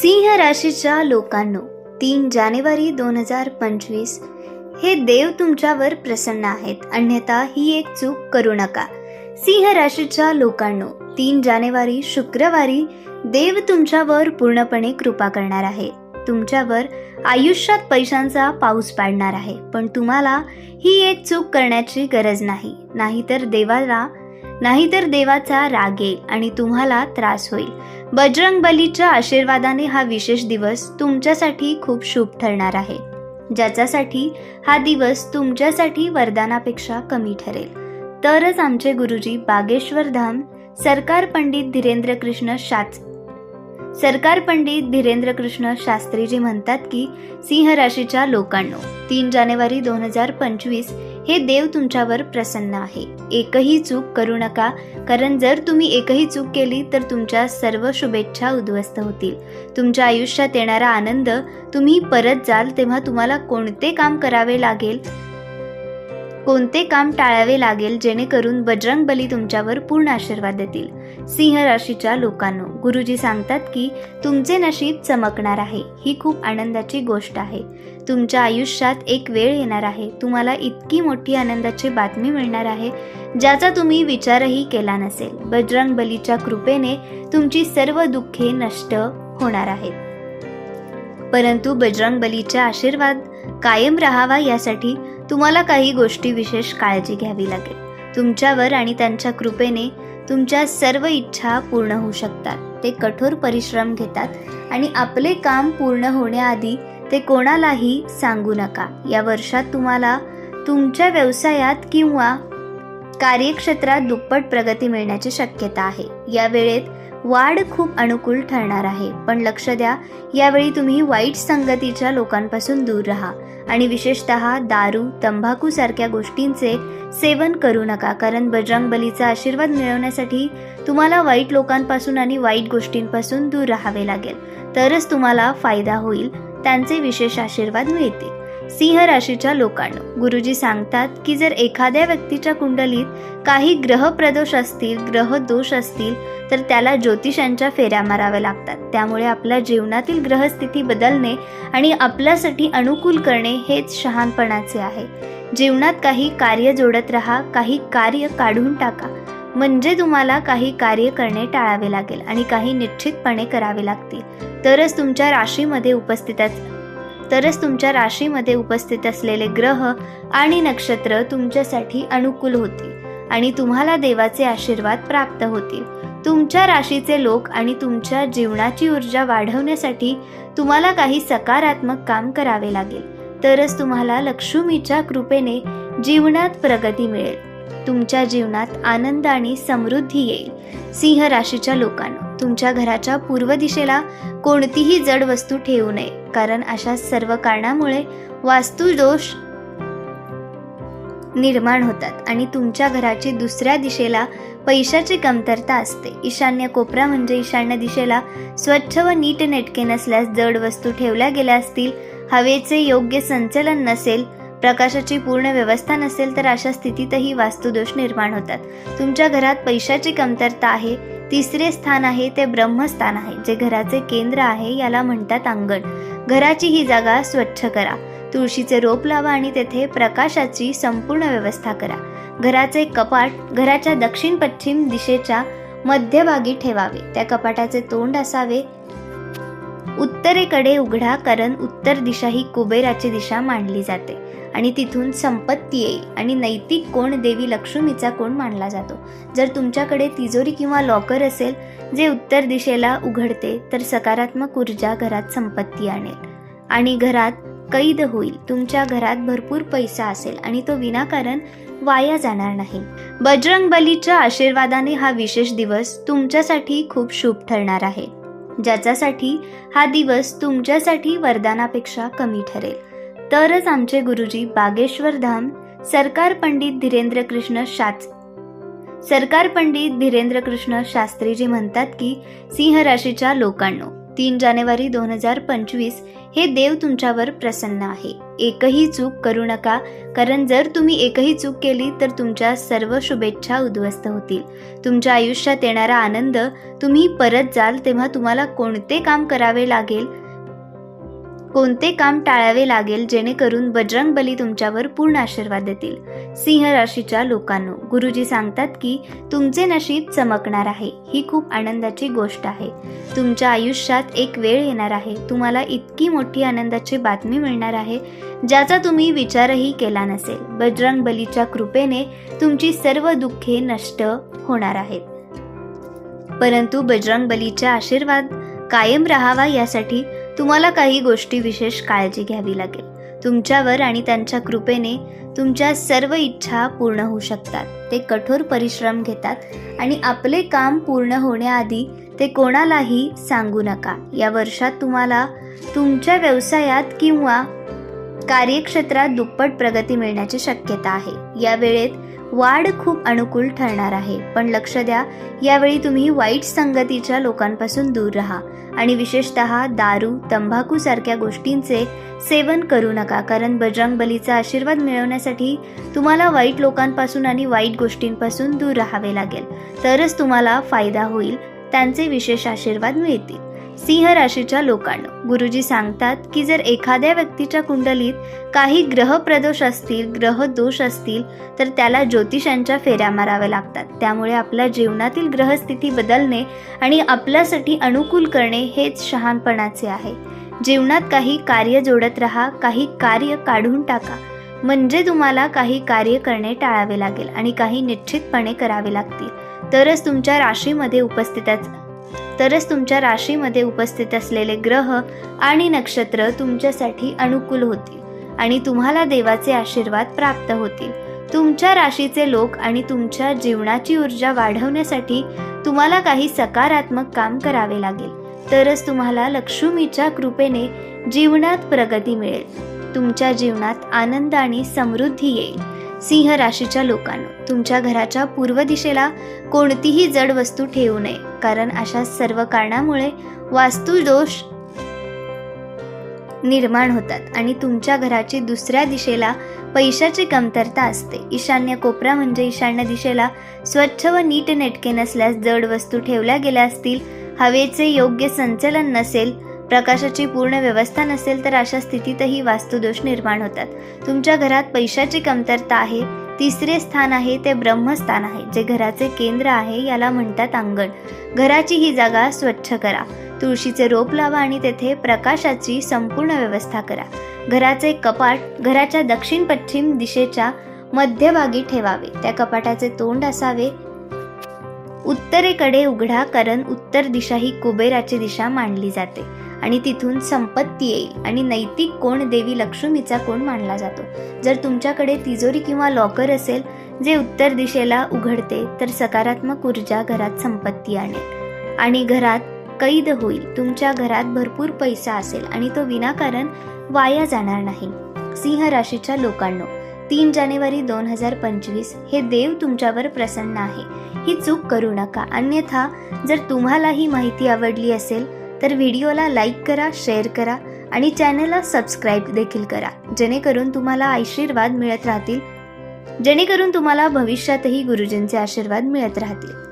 सिंह राशीच्या लोकांनो तीन जानेवारी दोन हजार पंचवीस हे देव तुमच्यावर प्रसन्न आहेत. अन्यथा ही एक चूक करू नका. सिंह राशीच्या लोकांनो तीन जानेवारी शुक्रवारी देव तुमच्यावर पूर्णपणे कृपा करणार आहे. तुमच्यावर आयुष्यात पैशांचा पाऊस पाडणार आहे. पण तुम्हाला ही एक चूक करण्याची गरज नाही. नाहीतर देवाला नाहीतर देवाचा राग येईल आणि तुम्हाला त्रास होईल. बजरंग बलीच्या आशीर्वादाने हा विशेष दिवस तुमच्यासाठी खूप शुभ ठरणार आहे. ज्याच्यासाठी हा दिवस तुमच्यासाठी वरदानापेक्षा कमी ठरेल. तरच आमचे गुरुजी बागेश्वर धाम सरकार पंडित धीरेंद्र कृष्ण शाच सरकार पंडित धीरेंद्र कृष्ण शास्त्रीजी म्हणतात की सिंह राशीच्या लोकांनो तीन जानेवारी दोन हजार पंचवीस हे देव तुमच्यावर प्रसन्न आहे. एकही चूक करू नका. कारण जर तुम्ही एकही चूक केली तर तुमच्या सर्व शुभेच्छा उद्ध्वस्त होतील. तुमच्या आयुष्यात येणारा आनंद तुम्ही परत जाल तेव्हा तुम्हाला कोणते काम करावे लागेल? कोणते काम टाळावे लागेल जेणेकरून बजरंग बली तुमच्यावर पूर्ण आशीर्वाद देतील. सिंह राशीच्या लोकांनो गुरुजी सांगतात की तुमचे नशीब चमकणार आहे ही खूप आनंदाची गोष्ट आहे. तुमच्या आयुष्यात एक वेळ येणार आहे तुम्हाला इतकी मोठी आनंदाची बातमी मिळणार आहे ज्याचा तुम्ही विचारही केला नसेल. बजरंग बलीच्या कृपेने तुमची सर्व दुःखे नष्ट होणार आहेत. परंतु बजरंग बलीचा आशीर्वाद कायम राहावा यासाठी तुम्हाला काही गोष्टी विशेष काळजी घ्यावी लागेल. तुमच्यावर आणि त्यांच्या कृपेने तुमच्या सर्व इच्छा पूर्ण होऊ शकतात. ते कठोर परिश्रम घेतात आणि आपले काम पूर्ण होण्याआधी ते कोणालाही सांगू नका. या वर्षात तुम्हाला तुमच्या व्यवसायात किंवा कार्यक्षेत्रात दुप्पट प्रगती मिळण्याची शक्यता आहे. या वेळेत वाढ खूप अनुकूल ठरणार आहे. पण लक्ष द्या यावेळी तुम्ही वाईट संगतीच्या लोकांपासून दूर राहा आणि विशेषतः दारू तंबाखू सारख्या गोष्टींचे सेवन करू नका. कारण बजरंग बलीचा आशीर्वाद मिळवण्यासाठी तुम्हाला वाईट लोकांपासून आणि वाईट गोष्टींपासून दूर राहावे लागेल. तरच तुम्हाला फायदा होईल. त्यांचे विशेष आशीर्वाद मिळतील. सिंह राशीच्या लोकांनो गुरुजी सांगतात की जर एखाद्या व्यक्तीच्या कुंडलीत काही ग्रह प्रदोष असतील ग्रह दोष असतील तर त्याला ज्योतिषांच्या फेऱ्या माराव्या लागतात. त्यामुळे आपल्या जीवनातील ग्रहस्थिती बदलणे आणि आपल्यासाठी अनुकूल करणे हेच शहाणपणाचे आहे. जीवनात काही कार्य जोडत राहा काही कार्य काढून टाका. म्हणजे तुम्हाला काही कार्य करणे टाळावे लागेल आणि काही निश्चितपणे करावे लागतील. तरच तुमच्या राशीमध्ये उपस्थित तरच तुमच्या राशीमध्ये उपस्थित असलेले ग्रह आणि नक्षत्र तुमच्यासाठी अनुकूल होतील आणि तुम्हाला देवाचे आशीर्वाद प्राप्त होतील. तुमच्या राशीचे लोक आणि तुमच्या जीवनाची ऊर्जा वाढवण्यासाठी तुम्हाला काही सकारात्मक काम करावे लागेल. तरच तुम्हाला लक्ष्मीच्या कृपेने जीवनात प्रगती मिळेल. तुमच्या जीवनात आनंद आणि समृद्धी येईल. सिंह राशीच्या लोकांना तुमच्या घराच्या पूर्व दिशेला कोणतीही जड वस्तू ठेवू नये. कारण अशा सर्व कारणामुळे वास्तुदोष निर्माण होतात आणि तुमच्या घराची दुसऱ्या दिशेला पैशाची कमतरता असते. ईशान्य कोपरा म्हणजे ईशान्य दिशेला स्वच्छ व नीट नेटके नसल्यास जड वस्तू ठेवल्या गेल्या असतील हवेचे योग्य संचलन नसेल प्रकाशाची पूर्ण व्यवस्था नसेल तर अशा स्थितीतही वास्तुदोष निर्माण होतात. तुमच्या घरात पैशाची कमतरता आहे तिसरे स्थान आहे ते ब्रह्मस्थान आहे जे घराचे केंद्र आहे याला म्हणतात अंगण. घराची ही जागा स्वच्छ करा. तुळशीचे रोप लावा आणि तेथे प्रकाशाची संपूर्ण व्यवस्था करा. घराचे कपाट घराच्या दक्षिण पश्चिम दिशेच्या मध्यभागी ठेवावे. त्या कपाटाचे तोंड असावे. उत्तरेकडे उघडा कारण उत्तर दिशा ही कुबेराची दिशा मानली जाते. आणि तिथून संपत्ती येईल आणि नैतिक कोण देवी लक्ष्मीचा कोण मानला जातो. जर तुमच्याकडे तिजोरी किंवा लॉकर असेल जे उत्तर दिशेला उघडते तर सकारात्मक ऊर्जा घरात संपत्ती आणेल. आणि घरात कैद होईल. तुमच्या घरात भरपूर पैसा असेल आणि तो विनाकारण वाया जाणार नाही. बजरंग बलीच्या आशीर्वादाने हा विशेष दिवस तुमच्यासाठी खूप शुभ ठरणार आहे. ज्याच्यासाठी हा दिवस तुमच्यासाठी वरदानापेक्षा कमी ठरेल. तरच आमचे गुरुजी बागेश्वर धाम सरकार पंडित धीरेंद्र कृष्ण शाच सरकार पंडित धीरेंद्र कृष्ण शास्त्रीजी म्हणतात की सिंह राशीच्या लोकांनो तीन जानेवारी दोन हजार पंचवीस हे देव तुमच्यावर प्रसन्न आहे. एकही चूक करू नका. कारण जर तुम्ही एकही चूक केली तर तुमच्या सर्व शुभेच्छा उद्ध्वस्त होतील. तुमच्या आयुष्यात येणारा आनंद तुम्ही परत जाल तेव्हा तुम्हाला कोणते काम करावे लागेल? कोणते काम टाळावे लागेल जेणेकरून बजरंग बली तुमच्यावर पूर्ण आशीर्वाद देतील? सिंह राशीच्या लोकांनो गुरुजी सांगतात की तुमचे नशीब चमकणार आहे. ही खूप आनंदाची गोष्ट आहे. तुमच्या आयुष्यात एक वेळ येणार आहे. तुम्हाला इतकी मोठी आनंदाची बातमी मिळणार आहे ज्याचा तुम्ही विचारही केला नसेल. बजरंग बलीच्या कृपेने तुमची सर्व दुःखे नष्ट होणार आहेत. परंतु बजरंग बलीचा आशीर्वाद कायम राहावा यासाठी तुम्हाला काही गोष्टी विशेष काळजी घ्यावी लागेल. तुमच्यावर आणि त्यांच्या कृपेने तुमच्या सर्व इच्छा पूर्ण होऊ शकतात. ते कठोर परिश्रम घेतात आणि आपले काम पूर्ण होण्याआधी ते कोणालाही सांगू नका. या वर्षात तुम्हाला तुमच्या व्यवसायात किंवा कार्यक्षेत्रात दुप्पट प्रगती मिळण्याची शक्यता आहे. या वेळेत वाढ खूप अनुकूल ठरणार आहे. पण लक्ष द्या यावेळी तुम्ही वाईट संगतीच्या लोकांपासून दूर राहा आणि विशेषत दारू तंबाखू सारख्या गोष्टींचे सेवन करू नका. कारण बजरंग बलीचा आशीर्वाद मिळवण्यासाठी तुम्हाला वाईट लोकांपासून आणि वाईट गोष्टींपासून दूर राहावे लागेल. तरच तुम्हाला फायदा होईल त्यांचे विशेष आशीर्वाद मिळतील. सिंह राशीच्या लोकांना. गुरुजी सांगतात की जर एखाद्या व्यक्तीच्या कुंडलीत काही ग्रह प्रदोष असतील ग्रह दोष असतील तर त्याला ज्योतिषांच्या फेऱ्या माराव्या लागतात. त्यामुळे आपल्या जीवनातील ग्रहस्थिती बदलणे आणि आपल्यासाठी अनुकूल करणे हेच शहाणपणाचे आहे. जीवनात काही कार्य जोडत राहा काही कार्य काढून टाका. म्हणजे तुम्हाला काही कार्य करणे टाळावे लागेल आणि काही निश्चितपणे करावे लागतील. तरच तुमच्या राशीमध्ये उपस्थितच तरच तुमच्या राशीमध्ये उपस्थित असलेले ग्रह आणि नक्षत्र तुमच्यासाठी अनुकूल होतील आणि तुम्हाला देवाचे आशीर्वाद प्राप्त होतील. तुमच्या राशीचे लोक आणि तुमच्या जीवनाची ऊर्जा वाढवण्यासाठी तुम्हाला काही सकारात्मक काम करावे लागेल. तरच तुम्हाला लक्ष्मीच्या कृपेने जीवनात प्रगती मिळेल. तुमच्या जीवनात आनंद आणि समृद्धी येईल. सिंह राशीच्या लोकांनो तुमच्या घराच्या पूर्व दिशेला कोणतीही जड वस्तू ठेवू नये. कारण अशा सर्व कारणामुळे वास्तुदोष निर्माण होतात आणि तुमच्या घराची दुसऱ्या दिशेला पैशाची कमतरता असते. ईशान्य कोपरा म्हणजे ईशान्य दिशेला स्वच्छ व नीट नेटके नसल्यास जड वस्तू ठेवल्या गेल्या असतील हवेचे योग्य संचलन नसेल प्रकाशाची पूर्ण व्यवस्था नसेल तर अशा स्थितीतही वास्तुदोष निर्माण होतात. तुमच्या घरात पैशाची कमतरता आहे तिसरे स्थान आहे ते ब्रह्मस्थान आहे जे घराचे केंद्र आहे याला म्हणतात अंगण. घराची ही जागा स्वच्छ करा. तुळशीचे रोप लावा आणि तेथे प्रकाशाची संपूर्ण व्यवस्था करा. घराचे कपाट घराच्या दक्षिण पश्चिम दिशेच्या मध्यभागी ठेवावे. त्या कपाटाचे तोंड असावे. उत्तरेकडे उघडा कारण उत्तर दिशा ही कुबेराची दिशा मानली जाते. आणि तिथून संपत्ती येईल आणि नैतिक कोण देवी लक्ष्मीचा कोण मानला जातो. जर तुमच्याकडे तिजोरी किंवा लॉकर असेल जे उत्तर दिशेला उघडते तर सकारात्मक ऊर्जा घरात संपत्ती आणेल. आणि घरात कैद होईल. तुमच्या घरात भरपूर पैसा असेल आणि तो विनाकारण वाया जाणार नाही. सिंह राशीच्या लोकांनो तीन जानेवारी दोन हजार पंचवीस हे देव तुमच्यावर प्रसन्न आहे. ही चूक करू नका. अन्यथा जर तुम्हाला ही माहिती आवडली असेल तर व्हिडिओला लाईक करा शेअर करा आणि चॅनलला सबस्क्राईब देखील करा. जेणेकरून तुम्हाला आशीर्वाद मिळत राहतील. जेणेकरून तुम्हाला भविष्यातही गुरुजींचे आशीर्वाद मिळत राहतील.